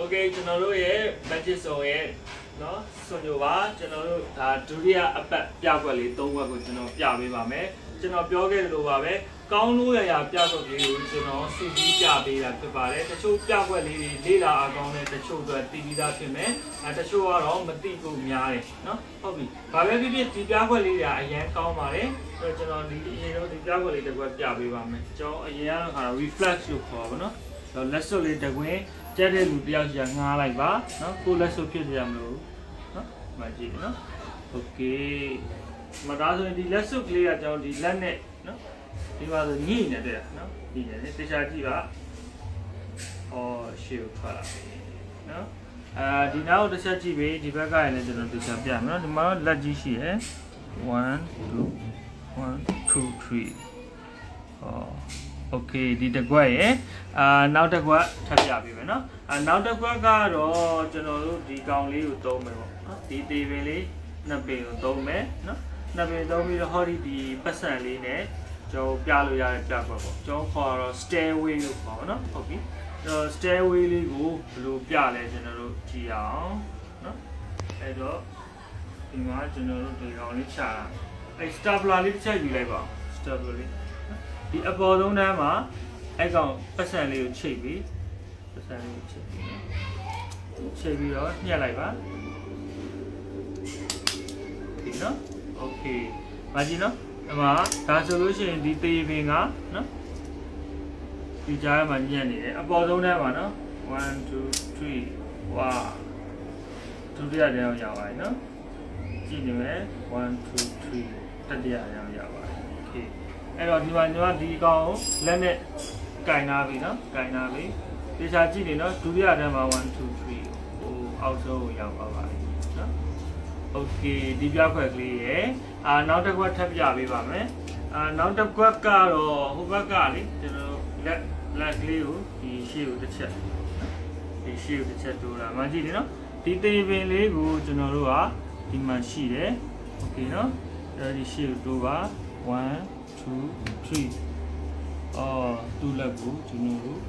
Okay ကျွန်တော်တို့ရဲ့ budget ဆောင်ရဲ့เนาะဆွန်ညိုပါကျွန်တော်တို့ဒါဒုတိယအပတ်ပြကွက်လေး၃ကွက်ကိုကျွန်တော်ပြပေးပါမယ်ကျွန်တော်ပြောခဲ့သလိုပါပဲကောင်းလို့ရရပြကွက်လေးကိုကျွန်တော်စီပြီးပြပေးတာဖြစ်ပါတယ်တချို့ပြကွက်လေးတွေလေ့လာအကောင်းတဲ့တချို့အတွက်တည်ပြီးသားဖြစ်မယ်အဲတချို့ကတော့မသိဖို့များတယ်เนาะဟုတ်ပြီဘာပဲဖြစ်ဖြစ်ဒီပြကွက်လေးတွေကအရင်ကောင်းပါတယ်အဲတော့ကျွန်တော်ဒီအရင်တော့ဒီပြကွက်လေးတစ်ကွက်ပြပေးပါမယ်ကျွန်တော်အရင်ကတော့ခါ reflex လို့ခေါ်ပါတော့ တော့လက်စွပ်လေးတစ်ခွင်း ကျက်တဲ့လူတယောက်ကြီးကငားလိုက်ပါနော်ကိုယ်လက်စွပ်ဖြစ်ကြရမလို့နော်ဒီမှကြည့်နော်โอเคမဒါဆိုရင်ဒီလက်စွပ်ကလေးကကျွန်တော်ဒီလက်နဲ့နော်ဒီမှာဆိုညှိနေတယ်နော်ညှိနေတယ်တေချာကြည့်ပါအော်ရှေ့ကိုထွက်လာပြီနော်အာဒီနောက်တစ်ချက်ကြည့်ပြီဒီဘက်ကလည်းကျွန်တော်တေချာပြမယ်နော်ဒီမှာတော့လက်ကြီးရှိရယ်1 2 1 2 3ဟော โอเคဒီတစ်ခွက်ရယ်အာနောက်တစ်ခွက်ထပ်ပြပေးမယ်เนาะအာနောက်တစ်ခွက်ကတော့ကျွန်တော်တို့ဒီကောင်လေးကိုသုံးမယ်ပေါ့เนาะဒီတေပင်လေးနှစ်ပင်ကိုသုံးမယ်เนาะနှစ်ပင်သုံးပြီးတော့ဟောဒီဒီပတ်စံလေးနဲ့ကျွန်တော်ပြလို့ရတဲ့ပြခွက်ပေါ့ကျွန်တော်ခေါ်တော့ stairway လို့ခေါ်ပါเนาะဟုတ်ပြီအဲတော့ stairway လေးကိုဘယ်လိုပြလဲကျွန်တော်တို့ကြည့်အောင်เนาะအဲ့တော့ဒီမှာကျွန်တော်တို့ဒီကောင်လေးချတာအဲ stapler လေးတစ်ချက်ယူလိုက်ပါ stapler လေး ဒီအပေါ်ဆုံးတန်းမှာအဲ့ကောင်ပတ်စံလေးကိုချိတ်ပြီးပတ်စံလေးကိုချိတ်ပြီးချိတ်ပြီးတော့ညှက်လိုက်ပါဒီနော်โอเคမကြည့်နော်အမဒါဆိုလို့ရှိရင်ဒီသေးပင်ကနော်ဒီကြားမှာညှက်နေတယ်အပေါ်ဆုံးတန်းမှာနော်1 2 3ဝါဒုတိယတန်းရောက်ပါပြီနော်ကြည့်နေမယ်1 2 3တတိယတန်းရောက်ပါတယ်โอเค အဲ့တော့ဒီမှာညီမဒီကောင်ကိုလက်နဲ့ကင်နာပြီနော်ကင်နာပြီတေချာကြည့်နေနော်ဒုတိယတန်းမှာ1 2 3ဟိုအောက်ဆုံးကိုရောက်ပါပါပြီနော်โอเคဒီပြခွက်ကလေးရယ်အာနောက်တစ်ခွက်ထပ်ပြပေးပါမယ်အာနောက်တစ်ခွက်ကတော့ဟိုဘက်ကလေကျွန်တော်လက်လက်ကလေးကိုဒီရှေ့ကိုတစ်ချက်ဒီရှေ့ကိုတစ်ချက်တိုးလာမှကြည့်နေနော်ဒီတေပင်လေးကိုကျွန်တော်တို့ကဒီမှာရှိတယ်โอเคနော်အဲဒီရှေ့ကိုတိုးပါ1 2 3အော်သူ့လက်ကိုကျွန်တော်တို့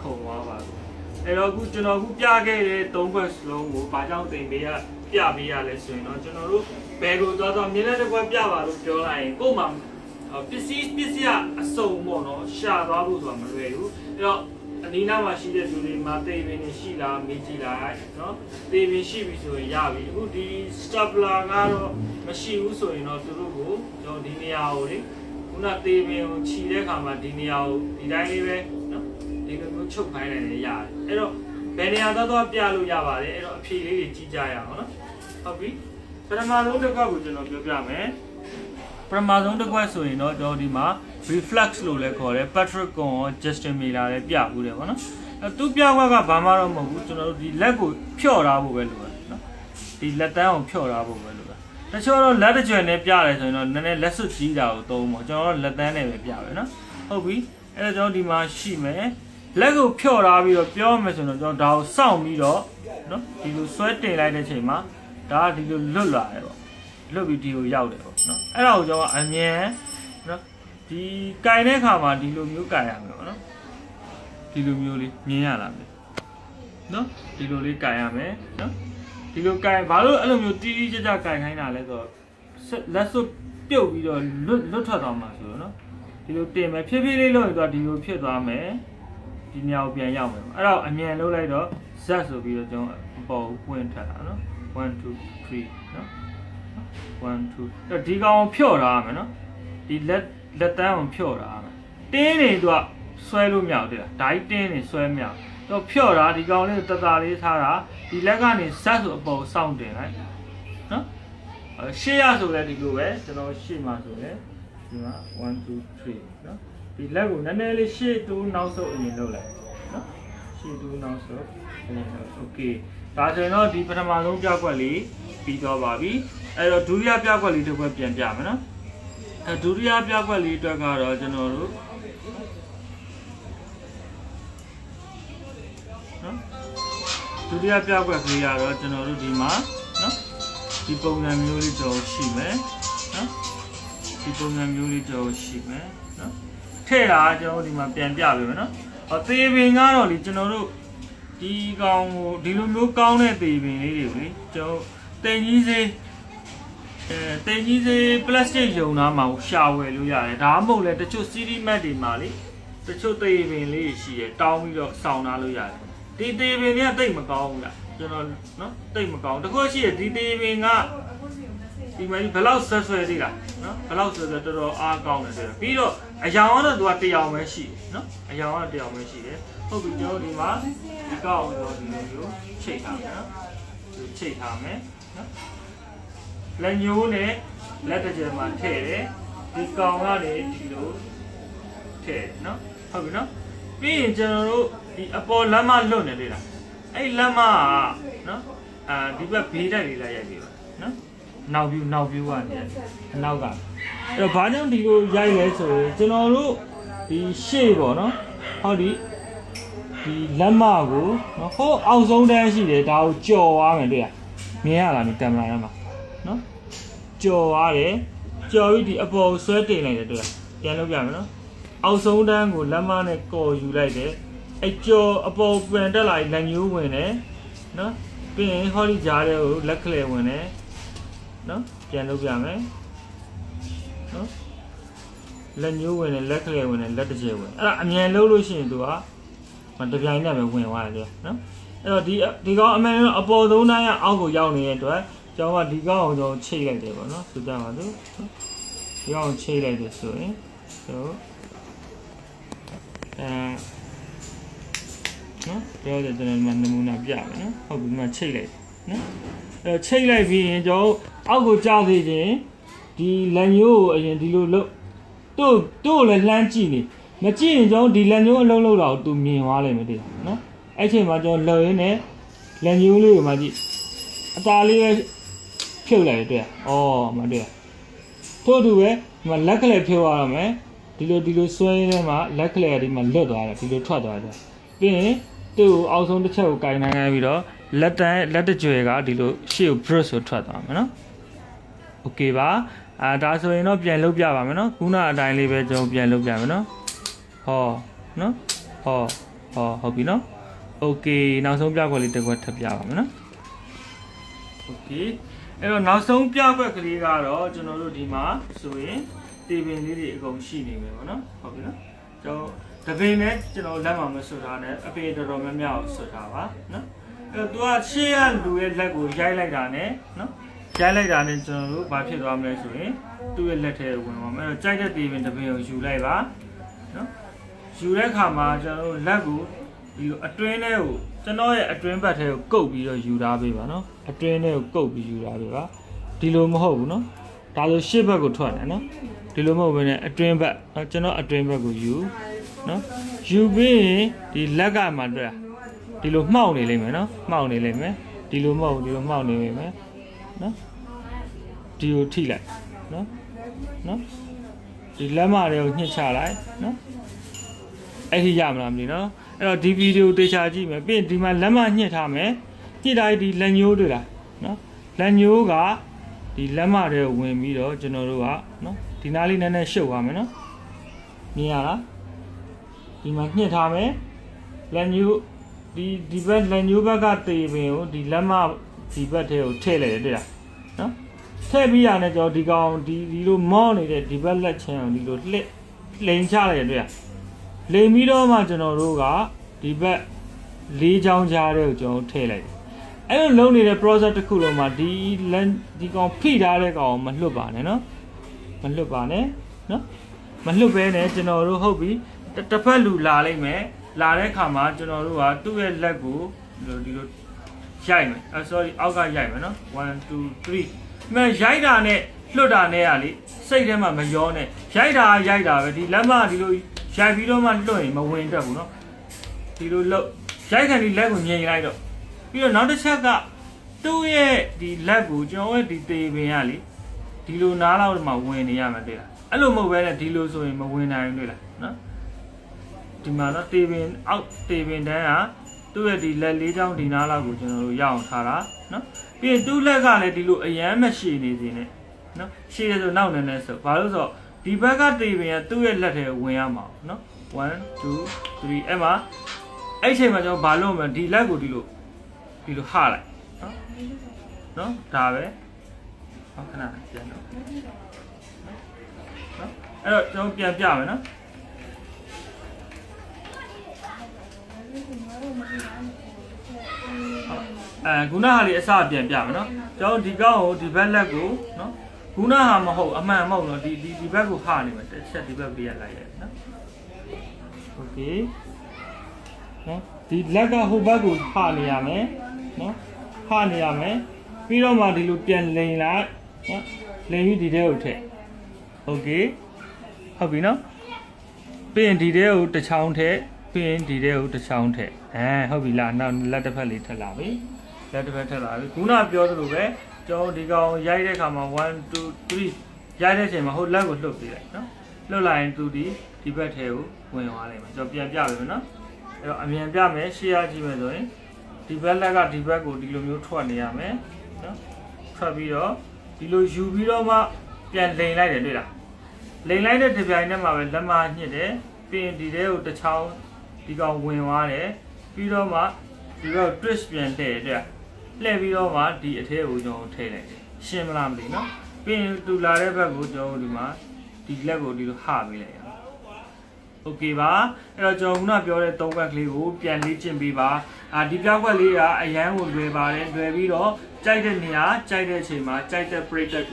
ခုံသွားပါဘူးအဲ့တော့အခုကျွန်တော်အခုပြခဲ့တဲ့၃ခွက်စလုံးကိုဘာကြောင့်တင်ပေးရပြပေးရလဲဆိုရင်တော့ကျွန်တော်တို့ဘယ်ကိုသွားသွားမြင်းလက်တစ်ခွက်ပြပါလို့ပြောလိုက်ရင်ကို့မှာပစ္စည်းပစ္စည်းအစုံပေါ့နော်ရှာသွားဖို့ဆိုတာမလွယ်ဘူးအဲ့တော့အနီးနားမှာရှိတဲ့လူတွေမှာတေပင်နေရှိလားမေးကြည့်လိုက်နော်တေပင်ရှိပြီဆိုရင်ရပြီအခုဒီ stapler ကတော့မရှိဘူးဆိုရင်တော့သူတို့ကိုကျွန်တော်ဒီနေရာကိုလေ ခုနတေးပင်ကိုခြီတဲ့ခါမှာဒီနေရာကိုဒီတိုင်းလေးပဲနော်ဒီလိုမျိုးချုပ်ခိုင်းနိုင်တယ်ရတယ်အဲ့တော့ဘယ်နေရာသွားသွားပြလို့ရပါတယ်အဲ့တော့အဖြေလေးတွေကြည့်ကြရအောင်နော်ဟုတ်ပြီပထမဆုံးတစ်ခွက်ကိုကျွန်တော်ပြောပြမယ်ပထမဆုံးတစ်ခွက်ဆိုရင်တော့ကျွန်တော်ဒီမှာ reflex လို့လည်းခေါ်တယ် Patrick Con ရော Justin Miller လည်းပြဘူးတယ်ဗောနော်အဲ့သူပြခွက်ကဘာမှတော့မဟုတ်ဘူးကျွန်တော်တို့ဒီလက်ကိုဖြော့ထားဖို့ပဲလိုတယ်နော်ဒီလက်တန်းကိုဖြော့ထားဖို့ပဲလိုတယ် တချို့တော့လက်တစ်ကြွယ်နဲ့ပြတယ်ဆိုရင်တော့နည်းနည်းလက်စွပ်ကြီးတာကိုသုံးပေါ့ကျွန်တော်တို့လက်တန်းနဲ့ပဲပြပဲเนาะဟုတ်ပြီအဲ့တော့ကျွန်တော်ဒီမှာရှိမယ်လက်ကိုဖြော့ထားပြီးတော့ပြောမယ်ဆိုရင်တော့ကျွန်တော်ဒါကိုစောင့်ပြီးတော့เนาะဒီလိုဆွဲတင်လိုက်တဲ့ချိန်မှာဒါကဒီလိုလွတ်လာတယ်ပေါ့လွတ်ပြီးဒီကိုရောက်တယ်ပေါ့เนาะအဲ့ဒါကိုကျွန်တော်အမြင်เนาะဒီကင်တဲ့ခါမှာဒီလိုမျိုးကင်ရမယ်ပေါ့เนาะဒီလိုမျိုးလေးမြင်ရလားမယ်เนาะဒီလိုလေးကင်ရမယ်เนาะ ဒီလိုကင်ဘာလို့အဲ့လိုမျိုးတီးတီးကြကြကင်ခိုင်းတာလဲဆိုတော့ဆက်လက်စွပ်ပြုတ်ပြီးတော့လွတ်လွတ်ထွက်သွားမှာဆိုတော့နော်ဒီလိုတင်မယ်ဖြည်းဖြည်းလေးလုပ်ရင်တော့ဒီလိုဖြစ်သွားမယ်ဒီညောင်ပြန်ရောက်မယ်အဲ့တော့အမြန်လုပ်လိုက်တော့ဇက်ဆိုပြီးတော့ကျွန်တော်အပေါ်ကိုဝင်ထက်တာနော်1 2 3နော်1 2အဲ့ဒီကောင်ကိုဖြော့ထားရမယ်နော်ဒီလက်လက်တန်းကိုဖြော့ထားရမယ်တင်းနေတော့ဆွဲလို့မရဘူးတဲ့ဒါကြီးတင်းနေဆွဲမရဘူး တော့ဖြော့တာဒီကောင်လေးကိုတတလေးထားတာဒီလက်ကနေဇက်ဆိုအပေါ်စောင့်တင်လိုက်နော်အဲရှေ့ရဆိုလဲဒီလိုပဲကျွန်တော်ရှေ့မှာဆိုလဲဒီမှာ1 2 3နော်ဒီလက်ကိုနည်းနည်းလေးရှေ့တူးနောက်ဆုပ်အရင်လုပ်လိုက်နော်ရှေ့တူးနောက်ဆုပ်အရင်လုပ်โอเคဒါဆိုရင်တော့ဒီပထမဆုံးပြကွက်လေးပြီးတော့ပါပြီအဲ့တော့ဒုတိယပြကွက်လေးတစ်ခွက်ပြန်ပြမယ်နော်အဲဒုတိယပြကွက်လေးအတွက်ကတော့ကျွန်တော်တို့ ဒုတိယပြကွက်ကလေးကတော့ကျွန်တော်တို့ဒီမှာနော်ဒီပုံစံမျိုးလေးကျွန်တော်ရှိမယ်နော်ဒီပုံစံမျိုးလေးကျွန်တော်ရှိမယ်နော်ထည့်တာကကျွန်တော်တို့ဒီမှာပြန်ပြပေးမယ်နော်ဟောသေပင်ကတော့လေကျွန်တော်တို့ဒီကောင်ကိုဒီလိုမျိုးကောင်းတဲ့တေပင်လေးတွေကိုလေကျွန်တော်တင်ကြီးစေးအဲတင်ကြီးစေးပလတ်စတစ်ယုံသားမှာရှာဝယ်လို့ရတယ်ဒါမှမဟုတ်လဲတချို့ CD mat တွေမှာလေတချို့တေပင်လေးရှိရတောင်းပြီးတော့စောင်းထားလို့ရတယ် ဒီတေပင်တွေကတိတ်မကောင်းဘူးလားကျွန်တော်နော်တိတ်မကောင်းတခုရှိရဒီတေပင်ကဒီမှာဘယ်လောက်ဆက်ဆွဲသေးလားနော်ဘယ်လောက်ဆက်ဆွဲတော်တော်အားကောင်းတယ်ဆိုတော့ပြီးတော့အယောင်ကတော့သူကတရားပဲရှိတယ်နော်အယောင်ကတရားပဲရှိတယ်ဟုတ်ပြီကျွန်တော်ဒီမှာဒီကောက်အောင်တော့ဒီလိုမျိုးချိတ်ထားမယ်နော်ဒီချိတ်ထားမယ်နော်လက်ညိုးနဲ့လက်တစ်ချက်မှာထည့်တယ်ဒီကောင်ကနေဒီလိုထည့်နော်ဟုတ်ပြီနော်ပြီးရင်ကျွန်တော်တို့ ဒီအပေါ်လမ်းမလွတ်နေလေလားအဲ့လမ်းမကနော်အာဒီဘက်ဘေးတိုက်လေးလိုက်ရိုက်ပြီပါနော်နောက်ပြူနောက်ပြူကနေအနောက်ကအဲ့တော့ဘာကြောင့်ဒီလိုရိုက်လဲဆိုရင်ကျွန်တော်တို့ဒီရှေ့ပေါ့နော်ဟောဒီဒီလက်မကိုနော်ဟိုးအောက်ဆုံးတန်းရှိတယ်ဒါကိုကြော်သွားမယ်တွေ့ရမြင်ရလားဒီကင်မရာထဲမှာနော်ကြော်သွားတယ်ကြော်ပြီးဒီအပေါ်ကိုဆွဲတင်လိုက်တယ်တွေ့ရပြန်လုပ်ပြမယ်နော်အောက်ဆုံးတန်းကိုလက်မနဲ့ကော်ယူလိုက်တယ် အဲ့ကြော်အပေါ်ပြန်တက်လာပြီးလက်ညိုးဝင်တယ်နော်ပြီးရင်ဟောဒီကြားထဲကိုလက်ကလေးဝင်တယ်နော်ပြန်လုပ်ပြမယ်နော်လက်ညှိုးဝင်တယ်လက်ကလေးဝင်တယ်လက်တစ်ချက်ဝင်အဲ့ဒါအမြန်လုပ်လို့ရှိရင်သူကမတပြိုင်နက်ပဲဝင်သွားတယ်နော်အဲ့တော့ဒီဒီကောင်အမှန်တော့အပေါ်သုံးတိုင်းကအောက်ကိုရောက်နေတဲ့အတွက်ကျွန်တော်ကဒီကောင်ကိုကျွန်တော်ချိတ်လိုက်တယ်ပေါ့နော်ဆိုကြပါစို့ဒီကောင်ကိုချိတ်လိုက်တယ်ဆိုရင်ဆိုအဲ နော်ပြောတယ်ကျွန်တော်ဒီမှာနမူနာပြမယ်နော်ဟုတ်ပြီဒီမှာချိတ်လိုက်နော်အဲချိတ်လိုက်ပြီးရင်ကျွန်တော်အောက်ကိုကြားသေးခြင်းဒီလက်ညိုးကိုအရင်ဒီလိုလုပ်တို့တို့လည်းလှမ်းကြည့်နေမကြည့်ရင်ကျွန်တော်ဒီလက်ညိုးအလုံးလုံးတော့သူမြင်သွားလိမ့်မယ်တည်းနော်အဲ့ချိန်မှာကျွန်တော်လှရင်းနဲ့လက်ညိုးလေးကိုမှကြည့်အตาလေးပဲဖြုတ်လိုက်တဲ့ဩမတည်းထို့တူပဲဒီမှာလက်ကလေးဖြုတ်ရအောင်မယ်ဒီလိုဒီလိုဆွဲရင်းထဲမှာလက်ကလေးကဒီမှာလွတ်သွားတယ်ဒီလိုထွက်သွားတယ်ပြီးရင် သူ့ကိုအောက်ဆုံးတစ်ချက်ကိုကင်နိုင်ခိုင်းပြီးတော့လက်တန်းလက်တကြွယ်ကဒီလိုရှေ့ကို brush ဆိုထွက်သွားမှာနော်။ Okay ပါ။အာဒါဆိုရင်တော့ပြန်လုပ်ပြပါမယ်နော်။ခုနအတိုင်းလေးပဲကျွန်တော်ပြန်လုပ်ပြမယ်နော်။ဟောနော်။ဟောဟောဟုတ်ပြီနော်။ Okay နောက်ဆုံးပြခွက်လေးတစ်ခွက်ထပ်ပြပါမယ်နော်။ Okay အဲ့တော့နောက်ဆုံးပြခွက်ကလေးကတော့ကျွန်တော်တို့ဒီမှာဆိုရင်တေပင်လေးတွေအကုန်ရှိနေမယ်ပေါ့နော်။ဟုတ်ပြီနော်။ကျွန်တော် တပင်နဲ့ကျွန်တော်လက်မှာမဆွထားနဲ့အပင်တော်တော်များများကိုဆွထားပါနော်အဲ့တော့သူကရှေ့ကလူရဲ့လက်ကိုရိုက်လိုက်တာနဲ့နော်ရိုက်လိုက်တာနဲ့ကျွန်တော်တို့ဘာဖြစ်သွားမလဲဆိုရင်သူ့ရဲ့လက်ထဲဝင်သွားမယ်အဲ့တော့ကြိုက်တဲ့တေပင်တစ်ပင်ကိုယူလိုက်ပါနော်ယူတဲ့အခါမှာကျွန်တော်တို့လက်ကိုဒီလိုအတွင်းထဲကိုကျွန်တော်ရဲ့အတွင်းဘက်ထဲကိုကုတ်ပြီးတော့ယူထားပေးပါနော်အတွင်းထဲကိုကုတ်ပြီးယူထားပေးပါဒီလိုမဟုတ်ဘူးနော်ဒါလိုရှေ့ဘက်ကိုထွက်တယ်နော်ဒီလိုမဟုတ်ဘဲနဲ့အတွင်းဘက်နော်ကျွန်တော်အတွင်းဘက်ကိုယူ နော်ယူပြီးရင်ဒီလက်ကမှတွေ့ဒီလိုမှောက်နေလိမ့်မယ်နော်မှောက်နေလိမ့်မယ်ဒီလိုမဟုတ်ဒီလိုမှောက်နေလိမ့်မယ်နော်ဒီကိုထိလိုက်နော်နော်ဒီလက်မတွေကိုညှစ်ချလိုက်နော်အဲ့ဒီရမလားမသိနော်အဲ့တော့ဒီဗီဒီယိုတေချာကြည့်မယ်ပြီးရင်ဒီမှာလက်မညှစ်ထားမယ်ညှစ်တိုင်းဒီလက်ညိုးတွေလားနော်လက်ညိုးကဒီလက်မတွေကိုဝင်ပြီးတော့ကျွန်တော်တို့ကနော်ဒီနားလေးနည်းနည်းရှုပ်သွားမယ်နော်မြင်ရလား ဒီမှာညှစ်ထားမယ်လက်ညိုးဒီဒီဘက်လက်ညိုးဘက်ကတေပင်ကိုဒီလက်မဒီဘက်ထဲကိုထည့်လိုက်တယ်တွေ့လားနော်ထည့်ပြီးရတဲ့ကျွန်တော်ဒီကောင်ဒီဒီလိုမောနေတဲ့ဒီဘက်လက်ချမ်းကိုဒီလိုလှစ်လိန်ချလိုက်တယ်တွေ့လားလိန်ပြီးတော့မှကျွန်တော်တို့ကဒီဘက်လေးချောင်းကြားတဲ့ကိုကျွန်တော်ထည့်လိုက်တယ်အဲ့လိုလုံးနေတဲ့ process တစ်ခုလုံးမှာဒီလန်ဒီကောင်ဖိထားတဲ့ကောင်ကိုမလွတ်ပါနဲ့နော်မလွတ်ပါနဲ့နော်မလွတ်ဘဲနဲ့ကျွန်တော်တို့ဟုတ်ပြီ တစ်တစ်ဖက်လူလာလိုက်မယ်လာတဲ့ခါမှာကျွန်တော်တို့ကသူ့ရဲ့လက်ကိုဒီလိုဒီလိုရိုက်မယ်အဲ sorry အောက်ကရိုက်မယ်နော်1 2 3မရိုက်တာနဲ့လွတ်တာနဲ့ကလေစိတ်ထဲမှာမရောနဲ့ရိုက်တာကရိုက်တာပဲဒီလက်မဒီလိုရိုက်ပြီးတော့မှလွတ်ရင်မဝင်တတ်ဘူးနော်ဒီလိုလွတ်ရိုက်ခံဒီလက်ကိုငြိမ်လိုက်တော့ပြီးတော့နောက်တစ်ချက်ကသူ့ရဲ့ဒီလက်ကိုကျွန်တော်ရဲ့ဒီတေပင်ကလေဒီလိုနားလောက်မှဝင်နေရမှာတွေ့လားအဲ့လိုမဟုတ်ဘဲနဲ့ဒီလိုဆိုရင်မဝင်နိုင်ဘူးတွေ့လားနော် ဒီမှာတော့တေပင်အောက်တေပင်တန်းကသူ့ရဲ့ဒီလက်လေးချောင်းဒီနားလောက်ကိုကျွန်တော်တို့ရအောင်ထားတာနော်ပြီးရင်သူ့လက်ကလည်းဒီလိုအရန်မရှိနေစေနဲ့နော်ရှိတယ်ဆိုနောက်နေနေဆိုဘာလို့ဆိုတော့ဒီဘက်ကတေပင်ကသူ့ရဲ့လက်ထဲဝင်ရမှာနော်1 2 3အဲ့မှာအဲ့ဒီအချိန်မှာကျွန်တော်ဘာလုပ်မလဲဒီလက်ကိုဒီလိုဒီလိုဟလိုက်နော်နော်ဒါပဲဟောခဏပြန်တော့နော်အဲ့တော့ကျွန်တော်ပြန်ပြမယ်နော် အဲခုနဟာလေးအစပြန်ပြမယ်နော်ကျွန်တော်ဒီကောင်းကိုဒီဘက်လက်ကိုနော်ခုနဟာမဟုတ်အမှန်မဟုတ်နော်ဒီဒီဒီဘက်ကိုဟာနေမယ်တစ်ချက်ဒီဘက်ပေးရလိုက်ရတယ်နော်โอเคနော်ဒီလက်ကဟိုဘက်ကိုဟာနေရမယ်နော်ဟာနေရမယ်ပြီးတော့မှဒီလိုပြန်လိန်လိုက်နော်လိန်ပြီးဒီထဲကိုထည့်โอเคဟုတ်ပြီနော်ပြီးရင်ဒီထဲကိုတစ်ချောင်းထည့် ပြီးရင်ဒီထဲကိုတစ်ချောင်းထည့်အဲဟုတ်ပြီလားနောက်လက်တစ်ဖက်လေးထည့်လာပြီလက်တစ်ဖက်ထည့်လာပြီခုနပြောသလိုပဲကျွန်တော်ဒီကောင်ရိုက်တဲ့ခါမှာ1 2 3ရိုက်တဲ့အချိန်မှာဟိုလက်ကိုလှုပ်ပေးလိုက်နော်လှုပ်လိုက်ရင်သူဒီဒီဘက်ထဲကိုဝင်သွားလိမ့်မယ်ကျွန်တော်ပြန်ပြပေးမယ်နော်အဲ့တော့အမြန်ပြမယ်ရှေ့ရကြည့်မယ်ဆိုရင်ဒီဘက်လက်ကဒီဘက်ကိုဒီလိုမျိုးထွက်နေရမယ်နော်ထွက်ပြီးတော့ဒီလိုယူပြီးတော့မှပြန်လိန်လိုက်တယ်တွေ့လားလိန်လိုက်တဲ့တစ်ပြိုင်တည်းမှာပဲလက်မညှစ်တယ်ပြီးရင်ဒီထဲကိုတစ်ချောင်း ဒီကောင်ဝင်သွားတယ်ပြီးတော့မှဒီဘက် twist ပြန်ထည့်တယ်တွေ့လားလှည့်ပြီးတော့မှဒီအထဲကိုကျွန်တော်ထည့်လိုက်တယ်ရှင်းမလားမသိနော်ပြီးရင်တူလာတဲ့ဘက်ကိုကျွန်တော်ဒီမှာဒီလက်ကိုဒီလိုဟပေးလိုက်ရအောင် โอเคပါအဲ့တော့ကျွန်တော်ခုနပြောတဲ့သုံးဘက်ကလေးကိုပြန်လေ့ကျင့်ပေးပါအာဒီပြောက်ဘက်လေးကအရန်ကိုလွယ်ပါတယ်လွယ်ပြီးတော့ကြိုက်တဲ့နေရာကြိုက်တဲ့အချိန်မှာကြိုက်တဲ့ break ကို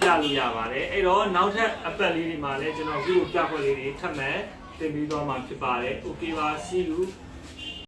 ပြလို့ရပါတယ်အဲ့တော့နောက်ထပ်အပတ်လေးတွေမှာလည်းကျွန်တော်ခုပြက်ဘက်လေးတွေထပ်မံ တင်ပြီးသွားမှာဖြစ်ပါတယ်။ Okay ပါ see you